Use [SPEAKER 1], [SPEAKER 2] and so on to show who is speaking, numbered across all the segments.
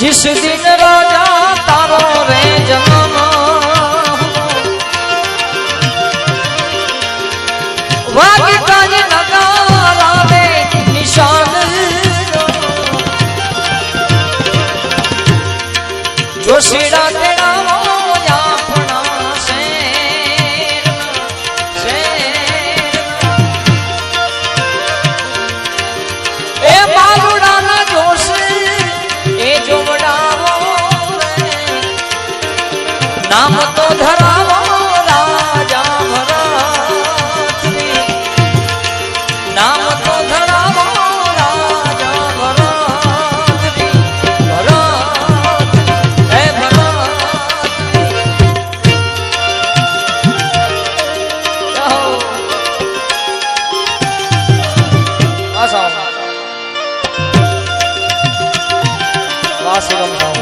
[SPEAKER 1] जिस दिन राजा तारो रे जमा નામ તો ધરાવો રાજા ભરત નામ તો ધરાવો રાજા ભરત ભરત હે ભરત વાસુગમ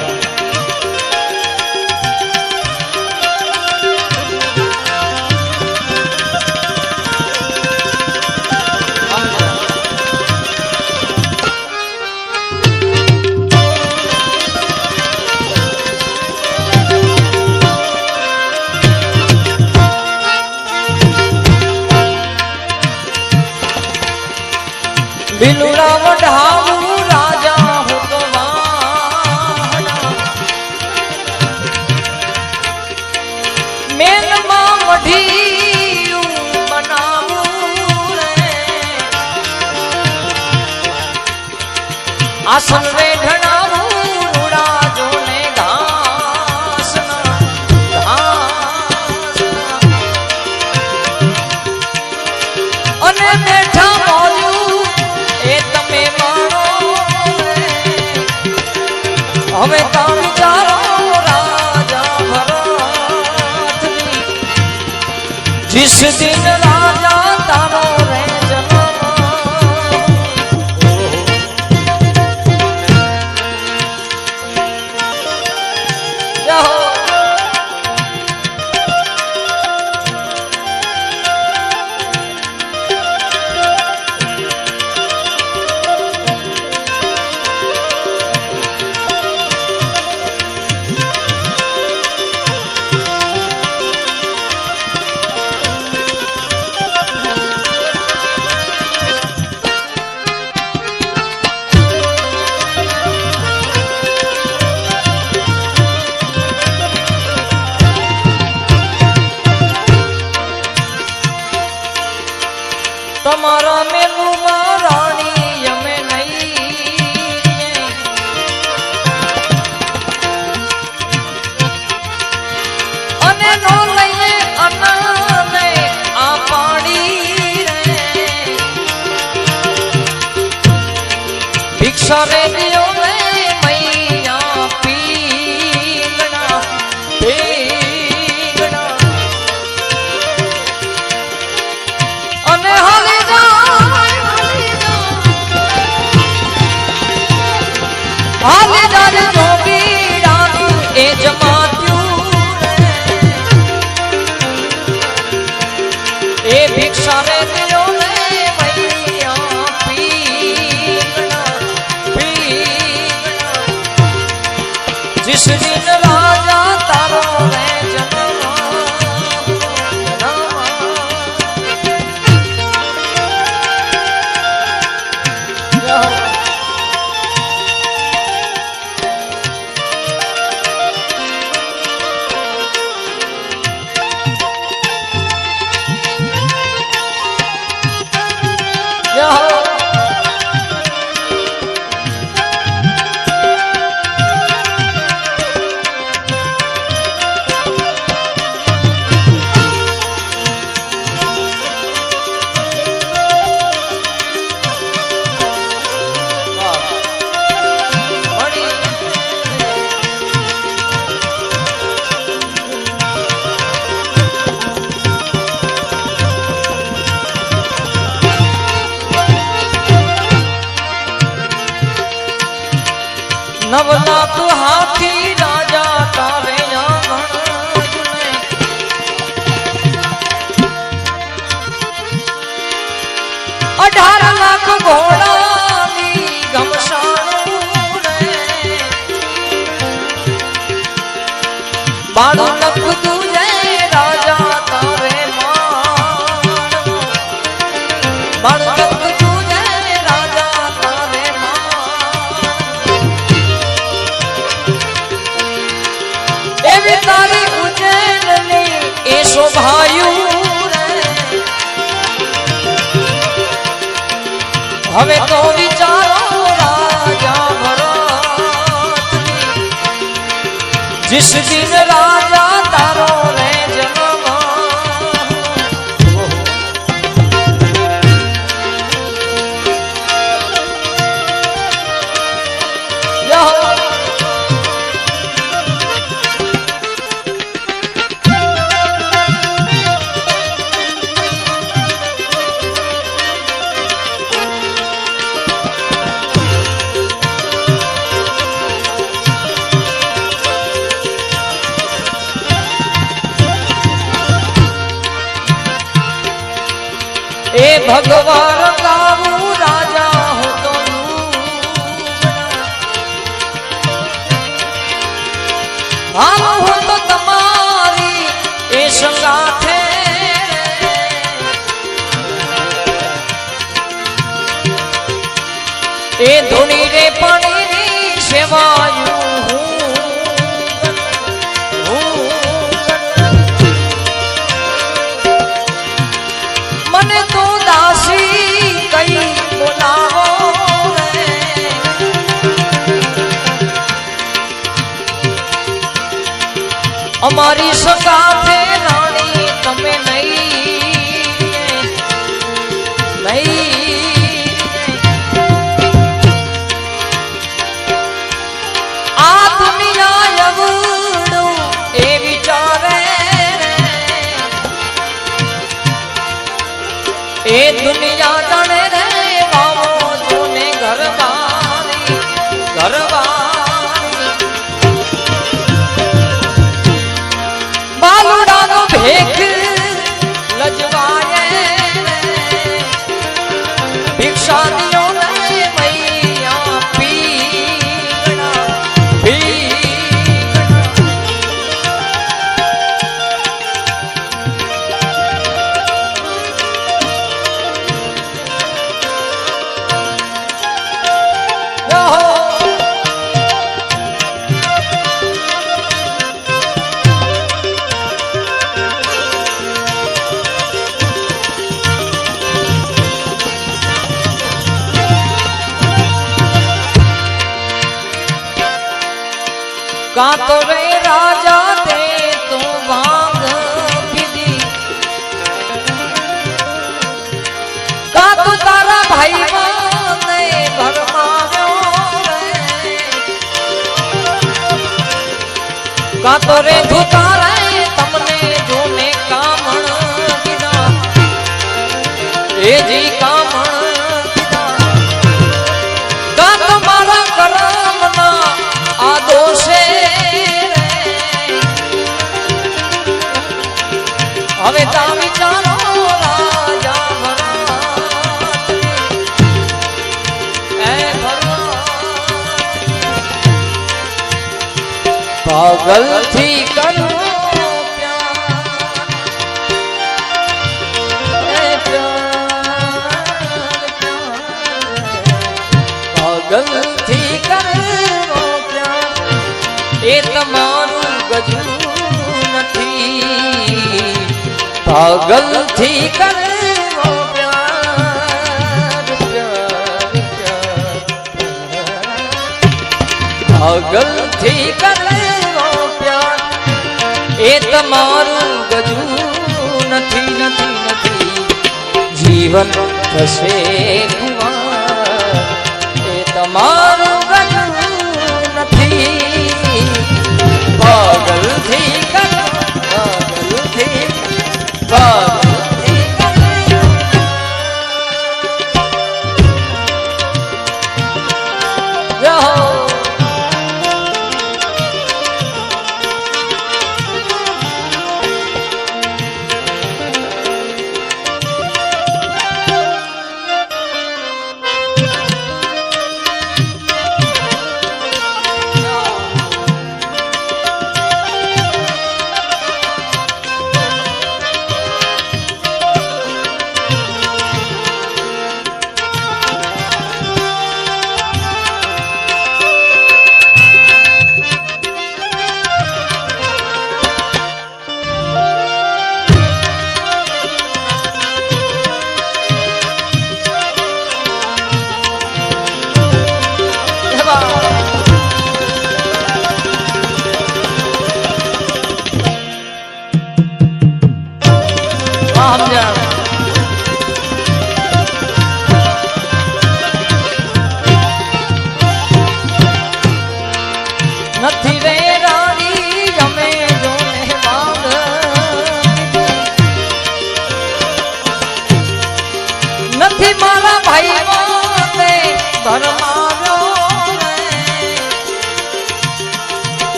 [SPEAKER 1] 全新的老。સરે દિયો મૈયા પીંગણા પીંગણા અને હવે એ જમાત્યું એ ભિક્ષા રે દિયો મારું લખતું જય રાજા તારે મારું લખતું જય રાજા તારે એવી તારી ઉજેરની એ શોભાયું હવે તો વિચારો રાજા ભરો જિસ દિન રાત ભગવાન ગાવું રાજા હું તો હા હું તો તમારી એ સંગાથે અમારી સગાથે કાં તો રે તું તારે તમને જોને કામણ કીધા એ ભરત પાગલથી કરો પાગલથી પ્યાર. એ તમારું ગજું નથી. પાગલથી પ્યાર પાગલથી પ્યાર એ તમારું ગજું નથી નથી નથી. જીવન થશે એ તમારું ગજું નથી. પાગલથી કરો પાગલથી પાગલથી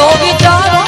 [SPEAKER 1] তুমি জানো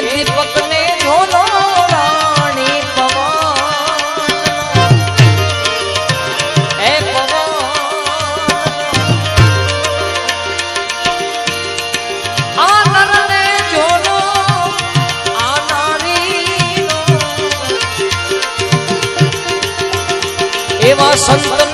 [SPEAKER 1] દીપકને ધોલો રાણી પવન. એ પવન. આનરને જોલો આનારી એવા સંતન